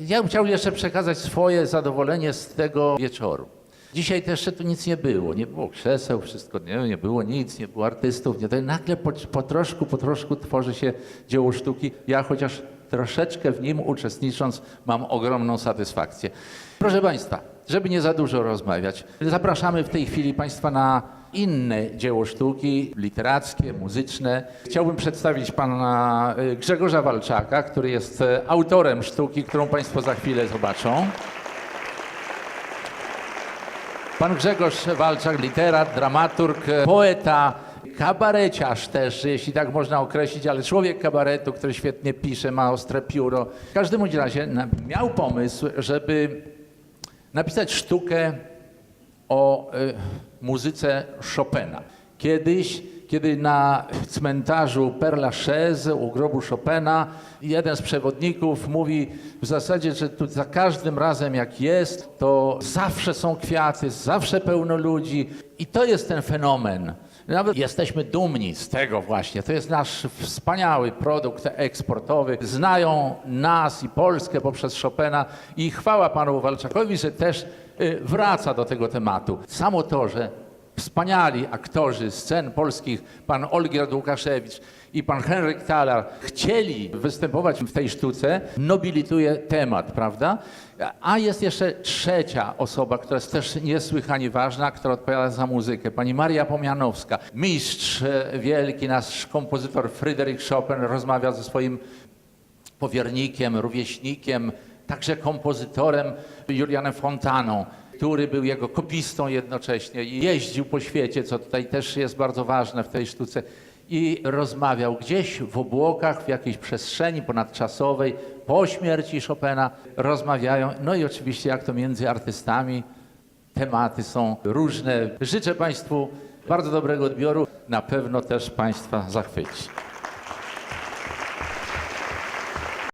Ja bym chciał jeszcze przekazać swoje zadowolenie z tego wieczoru. Dzisiaj też jeszcze tu nic nie było. Nie było krzeseł, wszystko nie, nie było nic, nie było artystów. Nie, to nagle po, po troszku, po troszku tworzy się dzieło sztuki. Ja chociaż troszeczkę w nim uczestnicząc mam ogromną satysfakcję. Proszę Państwa, żeby nie za dużo rozmawiać, zapraszamy w tej chwili Państwa na inne dzieło sztuki, literackie, muzyczne. Chciałbym przedstawić pana y, Grzegorza Walczaka, który jest e, autorem sztuki, którą Państwo za chwilę zobaczą. Pan Grzegorz Walczak, literat, dramaturg, e, poeta, kabareciarz też, jeśli tak można określić, ale człowiek kabaretu, który świetnie pisze, ma ostre pióro. W każdym razie miał pomysł, żeby napisać sztukę o y, muzyce Chopina. Kiedyś, kiedy na cmentarzu Père Lachaise u grobu Chopina jeden z przewodników mówi w zasadzie, że tu za każdym razem jak jest, to zawsze są kwiaty, zawsze pełno ludzi i to jest ten fenomen. Nawet jesteśmy dumni z tego właśnie. To jest nasz wspaniały produkt eksportowy. Znają nas i Polskę poprzez Chopina i chwała panu Walczakowi, że też y, wraca do tego tematu. Samo to, że wspaniali aktorzy scen polskich, pan Olgierd Łukaszewicz i pan Henryk Thaler chcieli występować w tej sztuce, nobilituje temat, prawda? A jest jeszcze trzecia osoba, która jest też niesłychanie ważna, która odpowiada za muzykę, pani Maria Pomianowska. Mistrz e, wielki, nasz kompozytor Fryderyk Chopin rozmawia ze swoim powiernikiem, rówieśnikiem, także kompozytorem Julianem Fontaną, który był jego kopistą jednocześnie i jeździł po świecie, co tutaj też jest bardzo ważne w tej sztuce. I rozmawiał gdzieś w obłokach, w jakiejś przestrzeni ponadczasowej, po śmierci Chopina rozmawiają. No i oczywiście, jak to między artystami, tematy są różne. Życzę Państwu bardzo dobrego odbioru, na pewno też Państwa zachwyci.